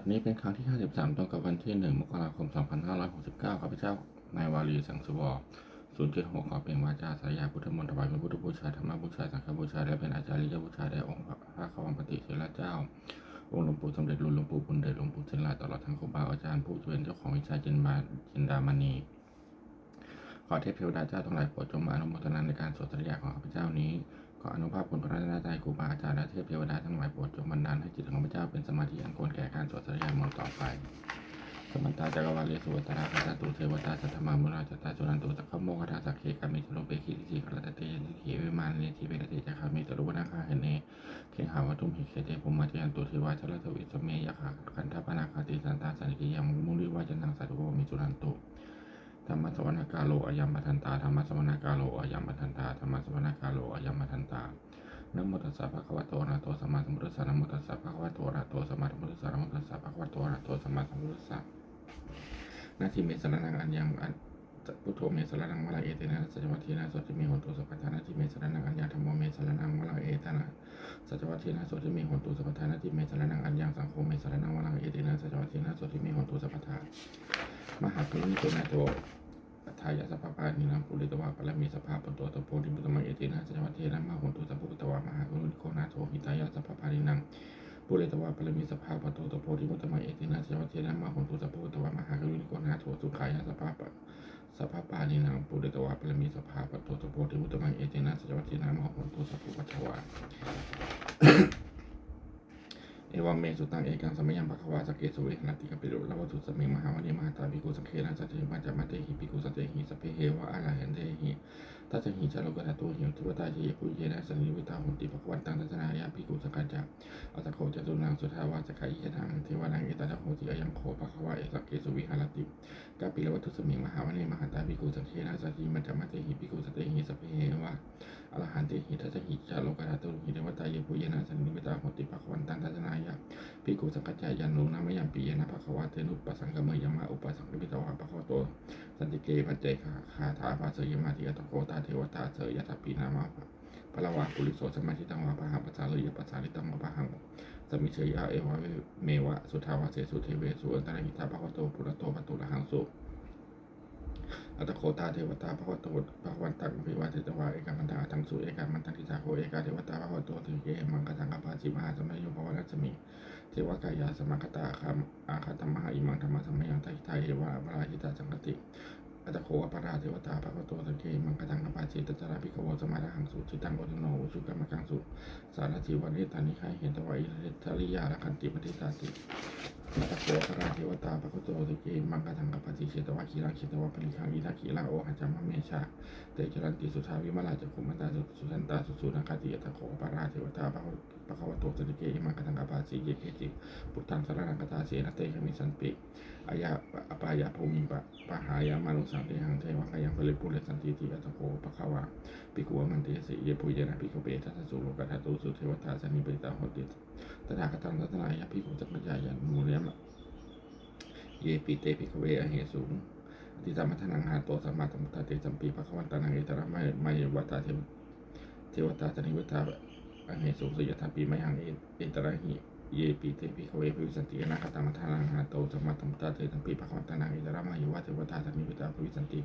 ดนี้เป็นครั้งที่ 53 ตรงกับวันที่ 1 มกราคม 2569ข้าพเจ้า นายวารีสังสุวร076ขอเป็นวาจาสายาพุทธมนต์ถวายเป็นพุทธบูชาธรรมบูชา สังฆบูชา และเป็นอาจาริยบูชาแด่องค์พระขวังปฏิเสระเจ้า องค์หลวงปู่สมเด็จรุ่นหลวงปู่บุญเดชหลวงปู่เชนลาตลอดทั้งครูบาอาจารย์ผู้ช่วยเจ้าของวิชาจินมาจินดามณี ขอเทพเทวดาเจ้าทั้งหลายโปรดจงมาอนุโมทนาในการสวดสริยาของข้าพเจ้านี้ ขออนุภาพคุณพระรัตนตรัยครูบาอาจารย์และเทพเทวดาทั้งหลายโปรดจงบันดาลให้จิตของข้าพเจ้าเป็นสมาธิอันควรแก่การสวดสริยามนต์ต่อไป สมันตาจักรวาเลสุวัตราคาตาตุเทวตาสัทธมามุราจตาจุนันตุสักขโมคทาสักเคกามิจโลเปคิริจิคารตเตยนิเควิมานเนทิเวรติจักขามิตรุวนาคาเฮเนเคหาวัตุมหิเคเตภุมมาจยันตุเทวาชลทวิสเมยคาคันทปนาคาติสันตาสันกิยังมุนิวาจันังสัตโวมิจุนันตุ ธรรมสวนากาโลอายามัทันตาธรรมสวนากาโลอายามัทันตาธรรมสวนากาโลอายามัทันตานโมตัสสะภะคะวะโตอะระหะโตสัมมาสัมพุทธัสสะนโมตัสสะภะคะวะโตอะระหะโตสัมมาสัมพุทธัสสะนโมตัสสะภะคะวะโตอะระหะโตสัมมาสัมพุทธัสสะนาทีเมสรนังอันยัง อันพุทโธเมสรนังวะลาเอเตนะสัจวัตถีนะโสติมโหตุสัพพทานาทีเมสรนังอัญญังธรรมโมเมสรนังวะลาเอเตนะสัจวัตถีนะโสติมโหตุสัพพทานาทีเมสรนังอัญญังสังโฆเมสรนังวะลาเอเตนะสัจวัตถีนะโสติมโหตุสัพพทามหากรุณิโกนาโตปัฏฐายาสภาพานินังปุริตวาปรมีสภาปโตตโพธิมุตตมัยเอตินะสัจวัตเทนะมหนตุสัพพุตตวามหากรุณิโกนาโทหิตายาสภาพานินังปุริตวาปรมีสภาปโตตโพธิมุตตมัยเอตินะสัจวัตเทนะมหนตุสัพพุตวามหากรุณิโกนาโทสุขายาสภาป สภาปานินางปุริตวาปรมีสภาปัตโตตโพธิมุตมังเอเจนะสัจวัตินามหนตุสัพพุปัทวา เอวังเมสุตังเอกังสมัยยังภควาสเกสุเวหนติกปิโรลวัตุสเมมหาวณิมหาตาภิกุสังเคนะสัจเทมัจจมัตเตหิภิกุสัจเตหิสพเพเฮวะอะระหันเตหิทัสสหิจารุกตตุหิวทิวตาเยปุเยนะสันิวิตาหุนติภควันตังทัศนายาภิกุสกัจจะอัตโคจตุนังสุทาวาสกายทังเทวานังเอตตะโหติอายังโคภควาเอสเกสุวิหารติกาปิโลวัตุสเมมหาวณิมหาตาภิกุสังเคนะสัจเทมัจจมัตเตหิภิกุสัจเตหิสพเพเฮวะอรหันติหิทัสหิจาโลกาตุหิเทวตายปุเยนะสนิวิตาหติภควันตังทัศนายาภิกขุสังกัจจายันโนนามยัมปียนะภควะเตนุปสังกเมยมะอุปสังกปิตวะภะควโตสันติเกปัจเจคาคาถาภาเสยมาติยตโกตาเทวตาเสยยตปีนามะพระวะปุริโสสมาธิตังวะปะหังปัสสาเลยปัสสาลิตังวะปะหังสมิเชยาเอวะเมวะสุทาวะเสสุเทเวสุอันตรหิตาภควโตปุระโตปะตุระหังสุ อัตโคตาเทวตาพระวโตพระวันตังพิวาเทตวาเอกามันตาทังสุเอกามันตังทิสาโคเอกาเทวตาพระวโตถึงเกมังกสังกปาจิมหาสมัยโยภวรัชมิเทวกายาสมัคตาคามอาคาตมหาอิมังธรรมสมัยยังไทไทยเวาปราชิตาสังกติ อัตโคอปราเทวตาภควโตถึงเกมังกสังกปาจิตตระภิกวสมาหังสุจิตังโอตโนชุกรรมกังสุสารทิวันเนตานิคายเห็นตวายทริยาลคันติปฏิตาติอัตตโกปราเทวตาปะคุโตติเกมังกทังกปฏิเชตวะคีรังเชตวะปริคังอิทักขีลาโอหัจจามะเมชาเตจรันติสุทาวิมาลาจักุมันตาสุสุสันตาสุสุนังคติอัตตโกปราเทวตาปะปะคะวะโตติเกมังกทังกปฏิเยเกจิปุตตังสรนังกตาเสนเตขมิสันปิอายะอปายะภูมิปะปะหายามานุสังเตหังเทวะกยังผลิปุเรสันติติอัตโกปะคะวะปิกุวมันเตสิเยปุเยนะปิกเปทัสสุโลกัตตุสุเทวตาสนิปิตาหติตถาคตังตัตนายะภิกุจักรยายันมูเรียมเยปิเตปิกเวอเหสูงติสัมมัทนังหาโตสัมมาสัมพุทธเตสัมปีภะคะวันตานังเอตระไม่ไม่วัตตาเทวเทวตาสนิวัตตาอเหสูงสยถาปีไม่หังเอเอตระหิ เยปีเตปิกเวภิวิสันติอนาคตามัทนังหาโตสัมมาตัมตาเตสังปีภะคะวันตานังเอตระไม่วัตเทวตาสนิวัตตาภิวิสันติ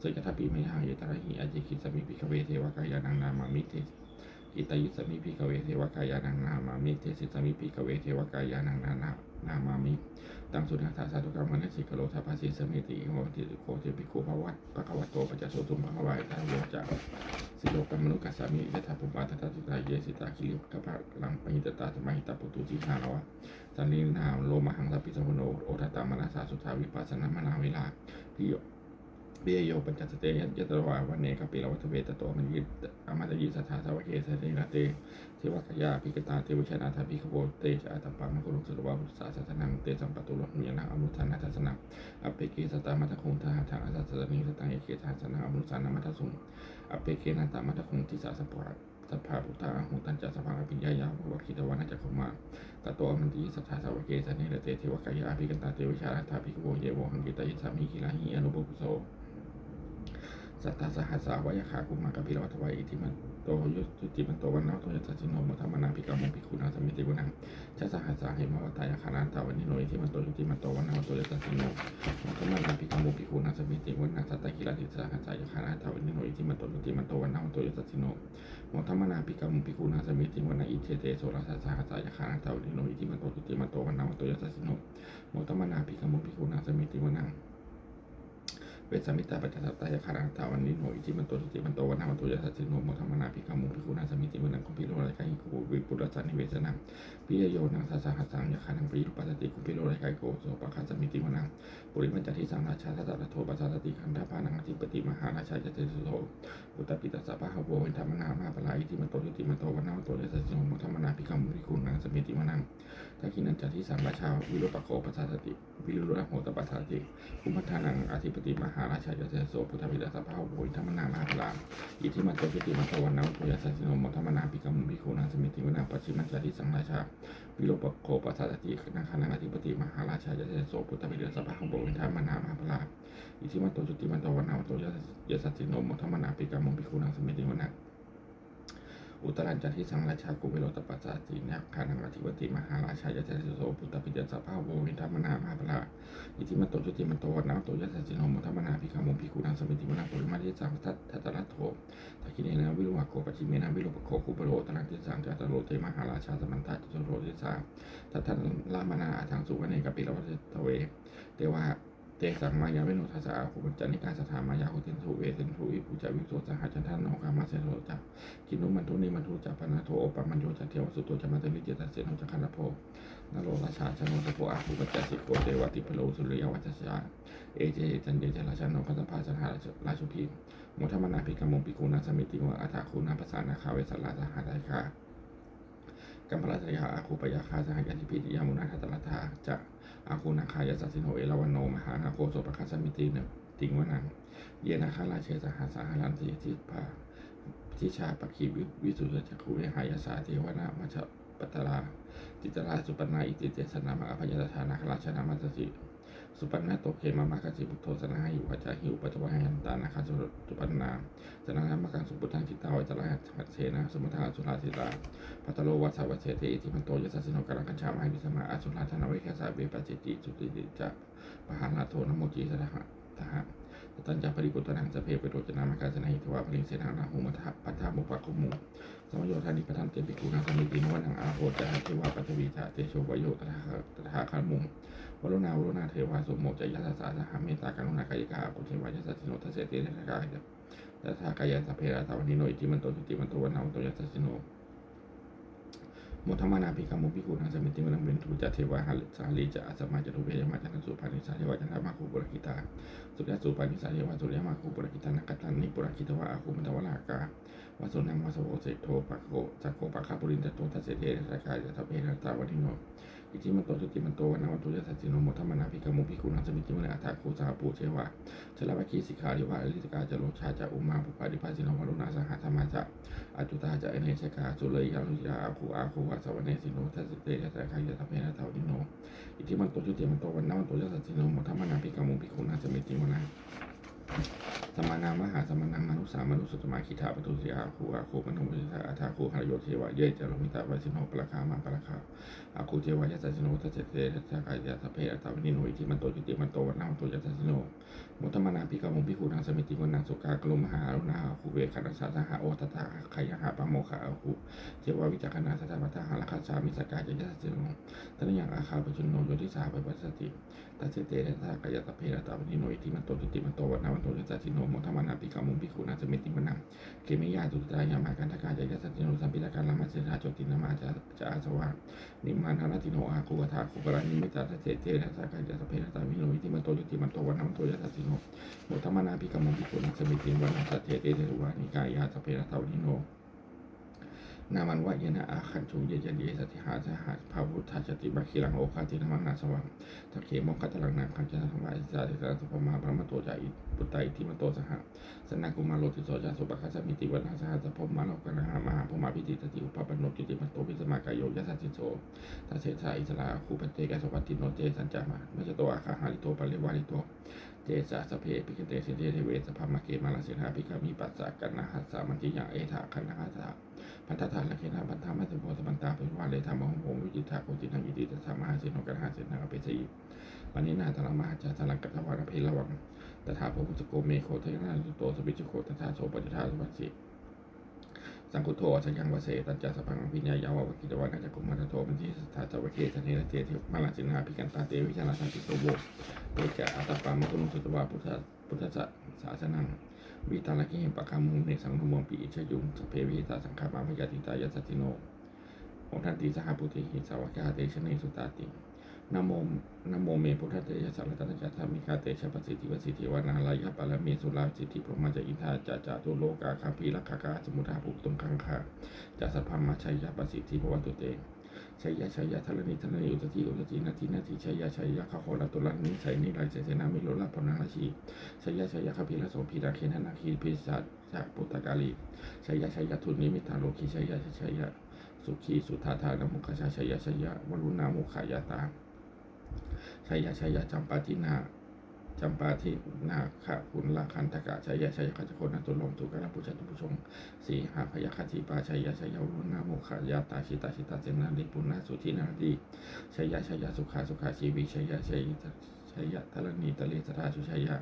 สยถาปีไม่หังเยตระหิอาจคิสมิปิกเวเทวกายานังนามามิเตอิตายุสมิพิกเวเทวกายานังนามามิเตสิสมิพิกเวเทวกายานังนานานามามิ ตังสุทัสสาสาธุกรรมนัสสิกโลทัพพสิสมิติโหติโคติปิโคภวัตปะคะวะโตปัจจโสตุมภะควายตาโยจาสิโลกัมมนุกัสสามิยะถาปุปาตตาตุตาเยสิตาคิริกะภะลังปิตตาสมัยตาปุตุจิหานวะสันนินามโลมหังสัพพิสัมโนโอทัตตามนัสสาสุทาวิปัสสนามนาเวลาพิโย เบียโยปัญจสเตยยตระวาวันเนกปิลวัตเวตตโตมันยิตอมัตยิสัทธาสวะเกสเตนะเตเทวกยาภิกตาเทวชนะทาภิกโวเตจอัตปังมกุลุสุตวะพุทธาสัสนังเตสัมปตุลมีนังอมุทานาทัสนังอเปเกสตามัทคงทาทางอาสัสสนิสตังเอเกทัสนังอมุสานามัทสุงอเปเกนันตามัทคงทิสาสปะสัพพาพุทธาหุตันจัสพังอภิญญายาวะคิตวานาจักขมาตโตมันติสัทธาสวะเกสเนเตเทวกยาภิกตาเทวชนะทาภิกโวเยวหังกิตายิสามิกิลาหิอนุบุโส สัตตาสหัสสาวยาขากุมารกพิรวัตวัยอิทิมันโตยุจุติมันโตวันนาโตยัสสะสิโนมทัมมนาภิกรรมภิกขุนาสมิติวนังชัสสหัสสาเหมวตายาคานตาวันนิโนอิทิมันโตยุติมันโตวันนาโตยัสสะสิโนมทัมมนาภิกรรมภิกขุนาสมิติวนังสัตตะกิลาติสหัสสายาคานตาวันนิโนอิทิมันโตยุติมันโตวันนาโตยัสสะสิโนมทัมมนาภิกรรมภิกขุนาสมิติวนังอิเทเตโสรัสสหัสสายาคานตาวันนิโนอิทิมันโตยุติมันโตวันนาโตยัสสะสิโนโมทัมมนาภิกรรมภิกขุนาสมิติวนัง เวสมิตาปัจจตตายาคารังตาวันนิโนอิทิมันโตสติมันโตวันนามันโตยัสสะสิโนโมทัมมนาภิกขามุภิกขุนาสมิติวันังคุปิโรไรกายโกวิปุตตะสันนิเวสนังปิยโยนังสัสหัสังยาคานังปิยุปัสสติคุปิโรไรกายโกโสปะคัสมิติวันนังปุริมัจจทิสังราชาทัตตะโทปัสสติขันธาปานังอธิปติมหาราชาจเตสุโธปุตตปิตัสสะปะหะโวเวนธรรมนามาปลาอิทิมันโตสุติมันโตวันนามันโตยัสสะสิโนโมทัมมนาภิกขามุภิกขุนาสมิติวันนั งทักขินันจาทิสังราชาวิโรปโคปัสสะติ วิโรโหตปัสสะติอุปทานังอธิปติมหาราชายเจโสพุทธวิดาสภาโวยธรรมนามาพลาอิทิมันโตปิติมัตวันนาโตยัสสะสิโนมธรรมนาปิกรรมปิโคนาสมิติวนาปชิมัจจาริสังราชา วิโรปโคปัสสะตินาคานังอธิปติมหาราชายเจโสพุทธวิดาสภาโวยธรรมนามาพลาอิทิมันโตจุติมัตวันนาโตยัสสะสิโนมธรรมนาปิกรรมปิโคนาสมิติวนา อุตรันจันทิสังราชากุเวโรตปัสสาตินาคานังอธิปติมหาราชายเจโสพุทธปิยสภาโววิธรรมนามาพลาอิทิมันโตจุติมันโตวันนาโตยัสสะสิโนมธรรมนาภิกามุภิกุนังสมิติวนาปุริมาทิสังทัตทัตตะโททักิเนนะวิโรหะโกปัจฉิเมนะวิโรปโคคุปโรตนังติสังจัตโรเตมหาราชาสมันตาจุโรติสาทัตทันลามนาทางสุวเนกปิลวัตเตเวเตวะ เตสังมายาเวโนทัสสะอาคุปัจจานิกาสถามายาโหตินทุเวสินทุอิปุจวิโสสหัจันทันโนกามาเสโรจักกินุมันทุนิมันทุจัปนาโทโอปมันโยจัตเทวสุตโตจะมาเตวิเจตเสนจักขันโพนโรราชาชโนสโพอาภูปัจจสิโกเทวติพโลสุริยวัจจชาเอเจจันเดจราชโนคัตภาสหาราชุพีโมทมนาภิกรมปิกุณาสมิติวะอัฏฐคูนาภาษานาคาเวสลาสหาไดคากัมพลาสยาอาคูปยาคาสหายาธิพิติยามุนาทัตลทาจะ อาคูนาคายาสัสสิโนเอลวันโนมหานาโคโสปะคัสมิติเนติงวนังเยนาคาราเชสหาสาหารันติทิพาทิชาปคีวิวิสุทธิจักขุเวหายาสาเทวนามัชปัตตราจิตราสุปนาอิติเตสนามะอภัยตานาคราชนามัสสิ สุปันนาโตเขมามะกัสิพุทโธสนาหิวัจาหิวปัจวะหันตานาคาสุปันนาสนามกังสุปุตังจิตตาวัจระหัตเสนาสมุทาสุราสิลาพัตโลวัสสวัเชเตอิติมันโตยสัสสิโนกรังกัญชามหิวิสมาอสุราธนาเวคสาเวปัจจิติสุติติจะปหานาโทนโมจีสะหะทหะตัญจาปริกุตนังสเพปโรจนามกาสนาหิทวาปริงเสนานาหุมทะปัฏฐามุปะคุมุสมโยธานิปทันเตปิกุนาสมิตินวันังอาโหจาเทวาปัทวีธาเตโชวโยตถาตถาคามุง วรุณาวรุณาเทวาสมโมจยัสสาสหเมตตากรุณากายกากุเทวายสัสสิโนทัสเสติเทกายยัสสากายสัพเพระตาวนิโนอิติมันโตจุติมันโตวันนาวันโตยัสสิโนโมทมานาภิกขามุภิกขุนังสมิติมนังเบนทุจัตเทวะหัลสาลีจะอาสมาจตุเวยมาจันสุปานิสาเทวะจันทมาคุปุรกิตา สุริยสุปานิสาเทวะสุริยมาคุปุรกิตานักตันนิปุรกิตวะอาคุมันตวลากาวสุนังวาสโวเสโทปะโกจักโกปะคาปุรินตโตทัสเสเทสกายจะทะเพระตาวันิโน อิทิมันโตสุติมันโตวันนวันโตยัสสิโนโมทมานาภิกามุภิกขุนังสมิติมนังอัตถาคูสาปูเชวะชลวะคีสิกขาริวะอริตกาจโรชาจะอุมาปุปาริภาสิโนวรุณาสหัธรรมาจะอาจุตาจะเอเนชกาสุเลยยาลุยาอาคูอาคูวัสวเนสิโนทัสเตทัสขายาตเพนะเทานิโนอิทิมันโตจุติมันโตวันนาวันโตยัสสิโนโมทัมานาภิกามุภิกขุนาสมิติมนา สมานามหาสมานังมนุสามนุสุตมาคิทาปตุสิอาคูอาคูมนุมิทาอาทาคูหายโยเทวะเยจารมิตาวาสิโนปรละคามาปรละคาอาคูเทวะยัสสิโนทัจเตทัจกายาตเพนะเทานิโนอิทิมันโตจิติมันโตวันนามันโตยัสสิโนมุตมนาภิกามุภิกขุนังสมิติวนังสุกากลุมหารุณาคุเวคันสาสหาโอตถาขยหาปโมคะอาหุเทววิจักนาสัตตมัตหาลคัสสามิสกาจยัสสิโนตนยังอาคาปจุนโนโยติสาไปปัสสติตัสเสเตนะสากายตเพระตาวนิโนอิติมันโตจุติมันโตวันาวันโตยัสสิโนมุตมนาภิกามุภิกขุนังสมิติวนังเกมิยาตุตายามากันทกายจะยัสสิโนสัมปิตการละมัสสิทาจตินามาจะจะอาสวะนิมานาติโนอาคุกถาคุกรานิมิตาสเสเตนะสากายตเพระตาวนิโนอิติมันโตจุติมันโตวันาวันโตยัสสิโนโมทมนาภิกขมุภิกขุนังสมิติวันนัสเทเตเทวานิกายาสเพระเทานิโนนามันวะเยนะอาคันชุเยเยเยสติหาสหาภาวุธาชติบัคคิลังโอคาตินามังนาสวังทักเขมงคัตลังนาคันจันทวายสาธิสาสุปมาพระมโตจาอิปุตตาอิทิมโตสหะสนากุมาโลติโสจาสุปคัสสมิติวันาสหัสพมาโลกนาหามหาพมาพิติตติอุปปันโนกิติมันโตพิสมากายโยยัสสิโสทัสเสสาอิสลาคูปเตกะสวัตติโนเจสัญจามาไมจโตอาคาหาริโตปะเลวาริโต เจสาสเพปิกเตสิเดเทเวสภามาเกมาลาสินาพิกามีปัสสะกันนะหัสสามันติยาเอถาคันนะหัสสะพันธทานละเขนาพันธามัสสโพสมันตาเป็นวาเลธรรมของผมวิจิตาโคจินังอิจิตสามหาสินกันหาสินนาเปสีวันนี้นาตระมาจาสลังกัตวานเพลวังตถาภพุสโกเมโคเทนาสุโตสวิจโคตถาโสปฏิทาสุวัสสิ สังคุโทสัญญังวเสตัญจาสพังพิญญายาวะวกิตวานาจักุมาทโทมันทิสถาจวเกตเนเตเทมาลาสินหาภิกันตาเตวิชานาสันติโสโวเอกะอัตปามกุนุสุตวาพุทธพุทธศาสนังวิตาลกิเหปะคามุงเนสังนุมงปีอิชยุงสเพวิตาสังฆามาพยาติตายสัตติโนองทันติสหปุติหิสาวกาเตชเนสุตาติ นโมนโมเมพุทธเตชะสัมปตัญจธรรมิกาเตชะปสิทธิวสิทธิวานาลายะปะละเมสุลาสิทธิพรหมจอินทาจาจาตุโลกาคาพีลักขากาสมุทาภูตุงคังคาจะสัพพมาชัยยะปสิทธิภวตุเตชัยยะชัยยะทะเลนิทะเลนิอุตติอุตตินาทีนาทีชัยยะชัยยะข้าโคลตุลันนิชัยนิรเสเสนามิโลลาปนาราชีชัยยะชัยยะคาพิลาโสพีราเคนานาคีพิสัจจากปุตตกาลีชัยยะชัยยะทุนนิมิตาโลคีชัยยะชัยยะสุขีสุธาธานมุขชาชัยยะชัยยะวรุณามุขายาตา ชัยยะชัยยะจัมปาทินาจำปาทินาคาคุณลาคันตะกะชัยยะชัยยะขจโคนตุลมตุกะลปุชตุปุชงสีหาพยาคติปาชัยยะชัยยะวุนาโมขายาตาชิตาชิตาเจนาลิปุณาสุทินาดีชัยยะชัยยะสุขาสุขาชีวิชัยยะชัยยะชัยยะทะลนีตะเลสทาสุชัยยะ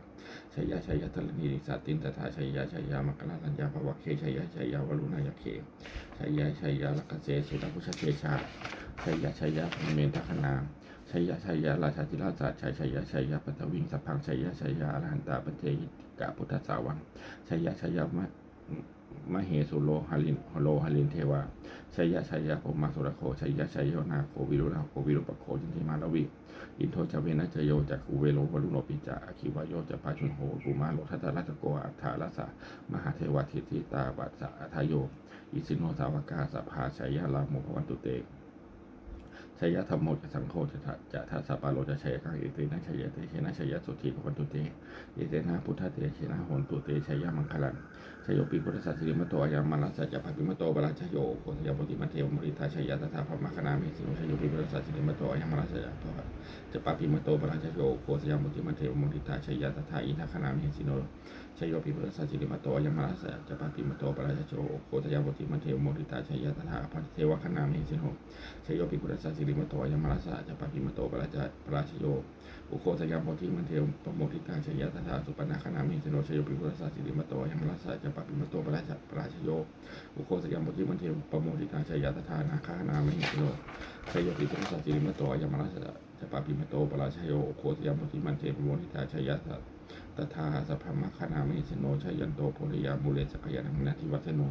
ชัยยะชัยยะทะลนีสัตตินตถาชัยยะชัยยะมักกะลาลัญญาภวะเคชัยยะชัยยะวรุณายะเคชัยยะชัยยะลักขเสสุตพุชเทชาชัยยะชัยยะเมนทคนา ชัยยะชัยยะราชาธิราชาชัยชัยยะชัยยะปัตวิงสัพพังชัยยะชัยยะอรหันตาปเทหิกะพุทธสาวังชัยยะชัยยะมะมเหสุโลหลินโลหลินเทวาชัยยะชัยยะโคมาสุรโคชัยยะชัยโยนาโควิรุณาโควิรุปโคจินทิมาลวิอินโทจเวนะจโยจักขูเวโลวรุโนปิจาอคิวายโยจะปาชุนโหกุมาโลทัตตาราชโกอัฏฐาลสะมหาเทวทิติตาบัสสะอัทโยอิสิโนสาวกาสภาชัยยะลาโมภวันตุเต ชัยยะธรรมโมจะสังโฆจะทะจะทัสปาโลจะชัยกังเอเตนะชัยยะเตเชนะชัยยะสุทธิภวันตุเตเอเตนะพุทธเตเชนะโหนตุเตชัยยะมังคลังชโยปิพุทธสัสสิมโตอายามาลาสัจจภพิมโตบาลาชโยโคสยามติมเทวมริตาชัยตถาพมคณามิสิโนชโยปิพุทธสัสสิมโตอายามาลาสัจจภจะปิมโตบาลาชโยโคสยามติมเทวมริตาชัยตถาอินทคณามิสิโน ชโยปิพุทธสัสสิริมโตอายมาลาสัจจภพิมโตบาลาชโยโคสยามติมเทวมริตาชยตถาพเทวคณามิสิโนชโยปิพุทธสัสสิริมโตอายมาลาสัจจภพิมโตบาลาชปราชโยอุโคสยามโพธิมันเทวปโมทิตาชยตถาสุปนาคณามิสิโนชโยปิพุทธสัสสิริมโตอายมาลาสัจจภพิมโตบาลาชปราชโยอุโคสยามโพธิมันเทวปโมทิตาชยตถานาคานามิสิโนชโยปิพุทธสัสสิริมโตอายมาลาสัจจภพิมโตบาลาชโยโคสยามโพธิมันเทวปโมทิตาชยตถา สัพพมคณามิสโนชยันโตโพธิยามุเลสกยานังนาทิวัฒโน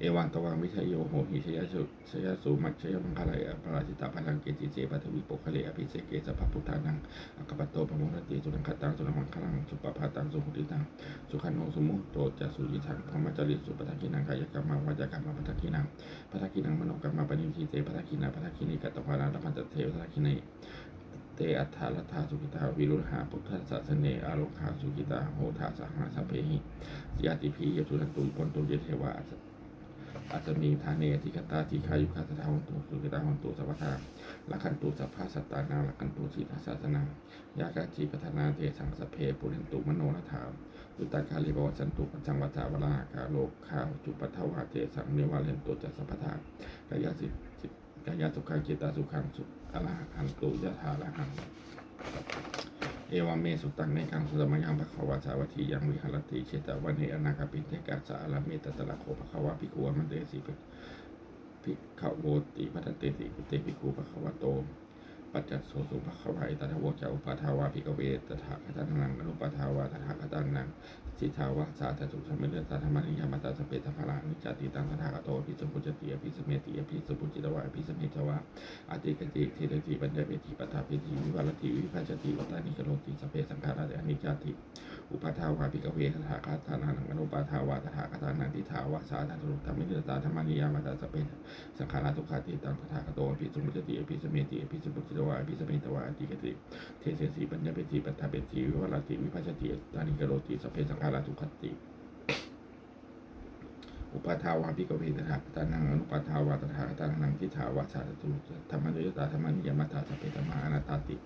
เอวังตวังวิชยโยโหหิชยสุชยสุมัจชยมังคลายปราชิตาพลังเกจิเจปัทวิปกคะเลอภิเสเกสัพุทธานังอัคคปโตปโมทติสุนังคตังสุนังมังคลังสุปปาตังสุหุติตังสุขันโนสุมุตโตจะสุยิทังพรมจริตสุปทักินังกายกรรมวาจากรรมังปทักินังปทักินังมโนกรรมังปณิทิเตปทักินาปทักินิกตวานารัมตเทวปทักินี เตอัฏฐาลทธาสุกิตาวิรุหาพุทธศาสเนอาโลคาสุกิตาโหทาสหาสัพเพหิยาติพียตุนันตุปนตุเยเทวาอาจจะมีทาเนติกตาทีคายุคาสทาวันตุสุกิตาวันตุสัพพทาลักขันตุสัพพาสัตตานาลักขันตุสีทัสสนังยากาจีปัฒนาเทสังสพเพปุเรนตุมโนรถาอุตตาคาลิบวสันตุปัญจังวัฏาวราคาโลกขาวจุปัทวาเทสังเนวาเลนตุจัสสัพพทากายสิ กายสุขังจิตาสุขังสุอรหันตุยะธาละหังเอวาเมสุตังในกังสุตมยังภควาสาวัตียังวิหารติเชตวันเนอนาคาปิเตกาสาลามตตะละโคภควาภิกขุวมันเตสิภิกขโวติพัตเตติปุเตภิกขุภควโต ปัจจโสสุภควายตถาวจ้าอุปาทาวาภิกเวตถาคตังนังอนุปาทาวาตถาคตังนังสิทาวะสาธตุสัมเมเดตธรรมนิยามตาสเปตภารานิจติตังตถาคโตอภิสมุจติอภิสเมติอภิสมุจิตวะอภิสเมตวะอาติกติทิรติปัญญาเวทิปัฏฐาเวทิวิวัลติวิภัจติวัตานิกโรติสเพสังขารานิจติอุปาทาวาภิกเวตถาคตานังอนุปาทาวาตถาคตานังทิฏฐาวะสาธตุธรรมนิยตาธรรมนิยามตาสเปสังขาราทุกขติตังตถาคโตอภิสมุจติอภิสเมติอภิสมุจิตวะอภิสเมตวาติกติเทเสสีปัญญาเวทิปัฏฐาเวทิวิวัลติวิภัจติตานิกโรติสเพสังขาราทุกขติอุปาทาวาภิกเวตถาคตานังอนุปาทาวาตถาตานังทิฏฐาวะสาตุธรรมนิยตาธรรมนิยามตาสพเพธรรมาอนัตตาติ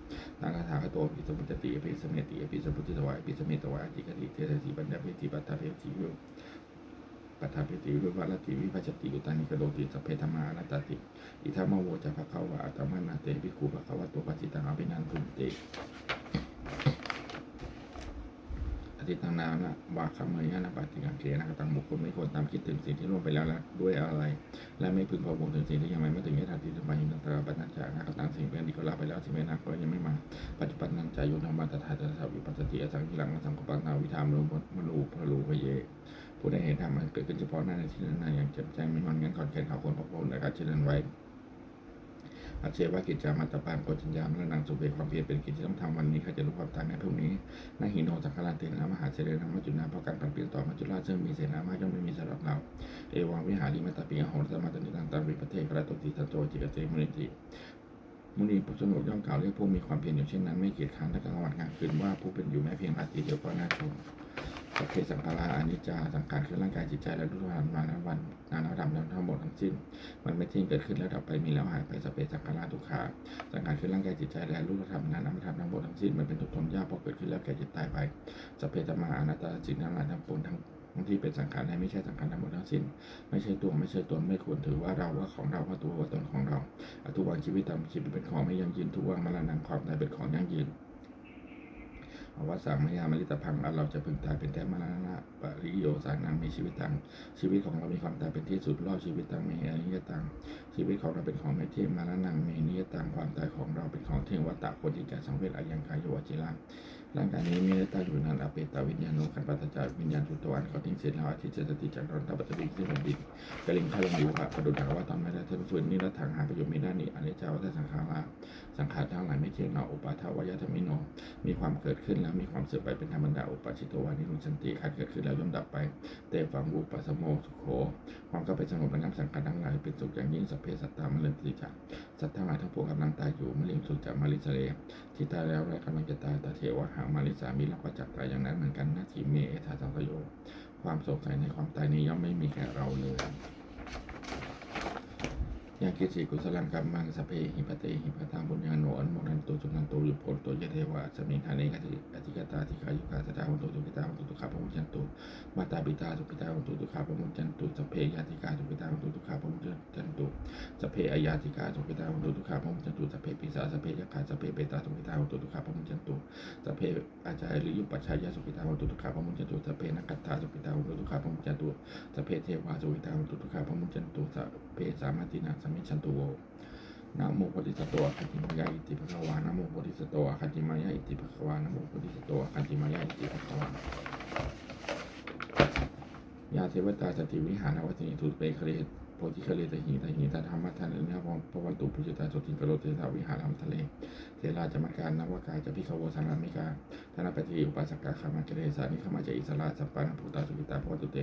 นางคาถาคโตปิสมุจติอภิสเมติอภิสมุติตวายอภิสเมตวายอธิกติเทศสีปัญญาเวทีปัตตาเวทีวิว ปัตตาเวทีวิวัลติวิภัชติอุตานิกโดติสพเพธรรมานาตติอิทัมมโวจะภะคะวะอัตมานาเตภิกขุภะคะวะโตปัจจิตังอภินันทุนเตอธิตังนานะวาคำเมยนะปฏิกังเกนะตังบุคคลไม่ควรตามคิดถึงสิ่งที่ล่วงไปแล้วละด้วยอะไร และไม่พึงพอวงถึงสิ่งที่ยังไม่มาถึงยถาติสมัยหินตราปัญจานะตังสิ่งเป็นดีก็ลาไปแล้วสิ่งเป็นอนาคตยังไม่มา ปัจจุบันนันจายุธรรมะตถาตถาวิปัสสติอสังกิรังสังกปังนาวิธามโลม ผู้ได้เห็นธรรมมันเกิดขึ้นเฉพาะหน้าในที่นั้นอย่างแจ่มแจ้งไม่งอนงั้นขอนแก่นเขาคนพระพรหมและการเชิญไว้อาเชวะกิจจามัตปานโกจิญญามและนางสุเบความเพียรเป็นกิจที่ต้องทำวันนี้ใครจะรู้ความตายในพรุ่งนี้นาหินโนสังฆราเตนะมหาเสดนะมัจจุนาเพราะการผันเปลี่ยนต่อมัจจุราชซึ่งมีเสนามาย่อมไม่มีสำหรับเรา เอวังวิหาริมัตตปิยโหรสมาตนิตังตังวิประเทกระตุติตันโตจิกเตมุนิติมุนีผู้สนุกย่อมกล่าวเรียกผู้มีความเพียรอยู่เช่นนั้นไม่เกียจค้านและกลางวันกลางคืนว่าผู้เป็นอยู่แม้เพียงอาทิตย์เดียวก็น่าชม สัพเพสังขาราอนิจจาสังขารคือร่างกายจิตใจและรูปธรรมมานวันนานธรรมทั้งหมดทั้งสิ้น มันไม่ที่ยงเกิดขึ้นแล้วดับไปมีแล้วหายไปสัพเพสังขาราทุกขาสังขารคือร่างกายจิตใจและรูปธรรมนามธรรมทั้งหมดทั้งสิ้นมันเป็นทุกข์ทนยากพราะเกิดขึ้นแล้วแก่จ็บตายไปสัพเพธรรมาอนัตตาสิ่งทั้งหลายทั้งปวงทั้งทั้งที่เป็นสังขารและไม่ใช่สังขารทั้งหมดทั้งสิ้น ไม่ใช่ตัวไม่ใช่ตนไม่ควรถือว่าเราว่าของเราว่าตัวว่าตนของเราอทุกวันชีวิตตามชีวิตเป็นของไม่ยั่งยืนทุกวันมรณะความตายเป็นของยั่งยืน วสามมยามลิตพังอันเราจะพึงตายเป็นแท้มรณะปริโยสานังมีชีวิตตังชีวิตของเรามีความตายเป็นที่สุดรอบชีวิตตังมีอนิยตังชีวิตของเราเป็นของไม่เที่ยงมรณะมีนิยตังความตายของเราเป็นของเที่ยงวัตตะคนที่จะสังเวชอายังกายโยวจิรังร่างกายนี้มีตาอยู่นานอเปตาวิญญาณโนกันปัตจาวิญญาณทุตวันเขาทิ้งเสร็จแล้วอาทิตย์เจตติจากดอนทับปัตติที่แผ่นดินกลิงข้าลงอยู่ค่ะประดุจดังว่าทำไม่ได้เทพสุนนี่ละทางหาประโยชน์ไม่ได้นี่อนิจจาวัฏสังขาราสังขารทั้งหลายไม่เที่ยงเนาอุปาทวายธรรมิโน มีความเกิดขึ้นแล้วมีความเสื่อมไปเป็นธรรมดาอุปาชิตวานิรุชันติขาดเกิดขึ้นแล้วย่อมดับไป เตฟังอุปสมโมสุโขความก็ไปสงบระงับสังขารทั้งหลายเป็นสุขอย่างยิ่งสัพเพสัตตามะเริญติจักสัตว์ทั้งหลายทั้งปวงกำลังตายอยู่มะเร็งสุจากมาริสเลที่ตายแล้วและกำลังจะตายตาเทวะหามาริสามีลักว่าจักตายอย่างนั้นเหมือนกันนาทีเมเอธาสังโยความสงสัยในความตายนี้ย่อมไม่มีแก่เราเลย ยากิจิกุสลังกัมมังสเพหิปเตหิปตังบุญยาน อนโมนันตุสุนันตุยุโพลโตยะเทวะสมิงคาเนกติอธิกตาธิกายุกาสตาวันตุตุกิตาวันตุตุขาปมุจันตุมาตาปิตาสุกิตาวันตุตุขาปมุจันตุสเพยาติกาสุกิตาวันตุตุขาปมุจันตุสเพอายาติกาสุกิตาวันตุตุขาปมุจันตุสเพปิสาสเพยคาสเพเปตาสุกิตาวันตุตุขาปมุจันตุสเพอาจารย์ยุปัชชายาสุกิตาวันตุตุขาปมุจันตุสเพนักตาสุกิตาวันตุตุขาปมุจันตุสเพเทวาสุกิตาวันตุตุขาปมุจันตุสเพสามาตินาสมิชันตุโว นะโมโพธิสัวขันติมายาอิติภะคะวานะโมโพธิสัวขันติมายาอิติภะคะวานะโมโพธิสัวขันติมายาอิติภะคะวายาเทวตาสติวิหารวัตินิทุตเปเคริ ธิเคเลตหิตหิตธรรมะทันเนื้อพรพวันตุปุจตาสติกโรเทสาวิหารามทะเลเทราจมการนวกายจะพิขวสังรามิกาธนปฏิอุปาสกาขามาเจเรสานิขมาจะอิสระสัปปานภูตาสุกิตาพวัตุเต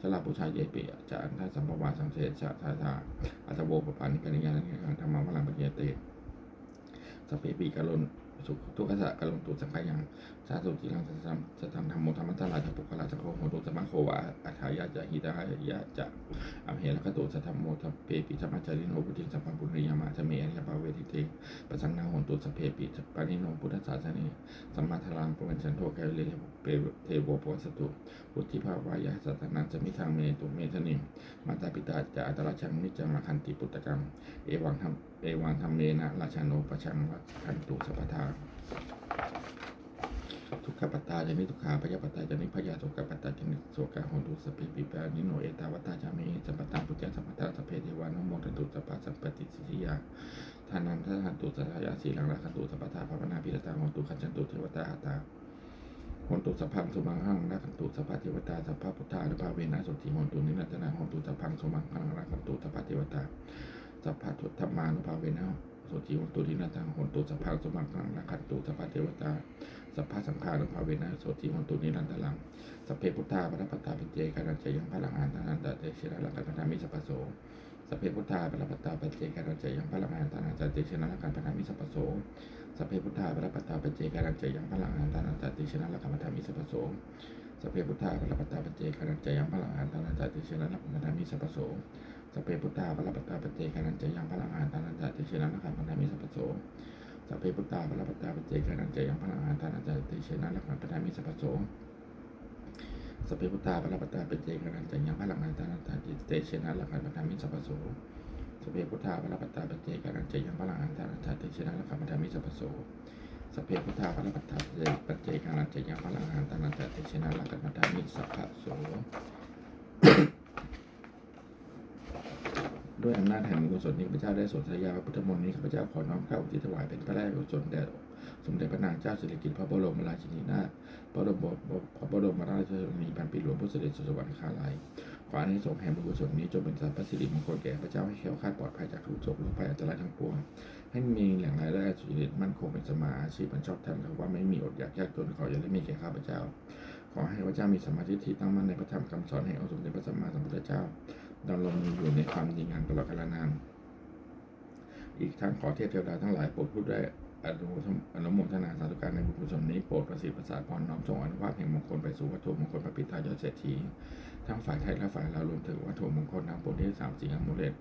ชลาปุชาเยปิจะอันทาสัมภวาสังเสชะทาทาอัตโวปปานิกนิยานิกังธรรมะวลังปฏิยเตสเปปีกะลนสุขทุกขะกะลนตุสังขยัง สาธุจิรังสัตธรรมสัตธรรมธรรมโมธรรมะตลาจะปุกลาจะโคโหตุสมะโควะอัฏฐายาจะหิตายาจะอมเหระคตุสัทธรรมโมทเปปิธรรมจาริโนปุถิสัพพุริยามาจะเมอริยปาเวทิเตปสังนาโหตุสเพปิปานิโนพุทธศาสนีสัมมาทารังปวันชันโทแกเลเปเทโวปสตุพุทธิภาวายาสัตนันจะมิทางเมตุเมทนิมมาตาปิตาจะอัตราชังนิจังละคันติปุตตกรรม เอวังธรรมเอวังธรรมเมนะราชาโนปชังวัคันตุสัพพทา ทุกขปัตตาจนิทุกขาพยาปัตตาจนิพยาโสกปัตตาจนิโสกาโหตุสพเพปิปานิโนเอตาวัตตาจามิสัมปตตังปุจจสัมปตาสพเพเทวานุโมทันตุสัพพะสัมปติสิทธิยาทานังทัหันตุสัทยาสีลังราคันตุสัพพะทาภาวนาปิรตาโหตุขันจันตุเทวตาอาตาโหนตุสัพพังสุมังหังรักันตุสัพพเทวตาสัพพพุทธานุภาเวนะสุติโหนตุนิรัตนาโหนตุสัพพังสุมังหังรักันตุสัพพเทวตาสัพพทุตธรรมานุภาเวนะ สุติโหนตุนิรัตนาโหนตุสัพพังสุมังหังรักันตุสัพพะเทวตาสัพพะสังฆานุภาเวนะโสติหนตุนิรัตนังสัพเพพุทธาปรปัตตาปัจเจกานันจยังพลังงานทานันตเตชิระลักขันธามิสัพโสสัพเพพุทธาปรปัตตาปัจเจกานันจยังพลังงานทานันตเตชิระลักขันธามิสัพโสสัพเพพุทธาปรปัตตาปัจเจกานันจยังพลังงานตานันตติชนะละกรรมธรรมิสัพโสสัพเพพุทธาปรปัตตาปัจเจกานันจยังพลังงานตานันตติชนะละกรรมธรรมิสัพโส สเพพุทธาปรปัตตาปเจกานันจะยังพลังงานตานันตติชนะละกรรมธรรมิสัพโสสเพพุทธาปรปัตตาปเจกานันจะยังพลังงานตานันตติชนะละกรรมธรรมิสัพโสสเพพุทธาปรปัตตาปเจกานันจะยังพลังงานตานันตติชนะละกรรมธรรมิสัพโสสเพพุทธาปรปัตตาปเจกานันเจยังพลังอันตานันตาเชนะละคัมธรรมิสัพโสสเพพุทธาประปัตตาปัจเจกานันเจยังพลังอันตานันตาเชนะละคัมธรรมิสัพพโส ด้วยอำนาจแห่งบุญกุศลนี้ข้าพเจ้าได้สนธยาพระพุทธมนต์นี้ข้าพเจ้าขอน้อมเข้าอุทิศถวายเป็นพระราชกุศลแด่สมเด็จพระนางเจ้าสิริกิติ์พระบรมราชินีนาถพระบรมพระบรมราชชนนีพันปีหลวงพุทธเสด็จสู่สวรรคาลัยขออานิสงแห่งบุญกุศลนี้จงเป็นสัพพสิริมงคลแก่พระเจ้าให้แคล้วคลาดปลอดภัยจากทุกโศกโรคภัยอันตรายทั้งปวง ให้มีแหล่งรายได้สุจริตมั่นคงเป็นสมาอาชีพมันชอบธรรมคือว่าไม่มีอดอยากยากจนขออย่าได้มีแก่ข้าพเจ้า ขอให้พระเจ้ามีสมาธิที่ตั้งมั่นในพระธรรมคำสอนแห่งองค์สมเด็จพระสัมมาสัมพุทธเจ้าดำรงอยู่ในความดีงามตลอดกาลนาน อีกทั้งขอเทพเทวดาทั้งหลายโปรดพูดได้อนุโมทอนุโมทนาสาธุการในบุญกุศลนี้โปรดประสิทธิประสาทพรน้อมส่งอนุภาพแห่งมงคลไปสู่วัตถุมงคลพระปิตายอดเศรษฐีทั้งฝ่ายไทยและฝ่ายลาวรวมถึงวัตถุมงคลทั้งปวงที่สามสิ่งอมุเลต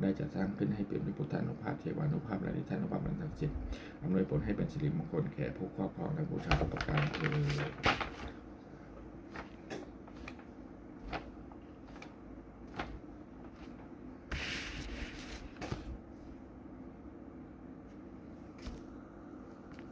ได้จัดสร้างขึ้นให้เป็นด้วยพุทธานุภาพเทวานุภาพและนิทานุภาพอันศักดิ์สิทธิ์อำนวยผลให้เป็นสิริมงคลแก่ผู้ครอบครองและบูชาอุปการะเถิด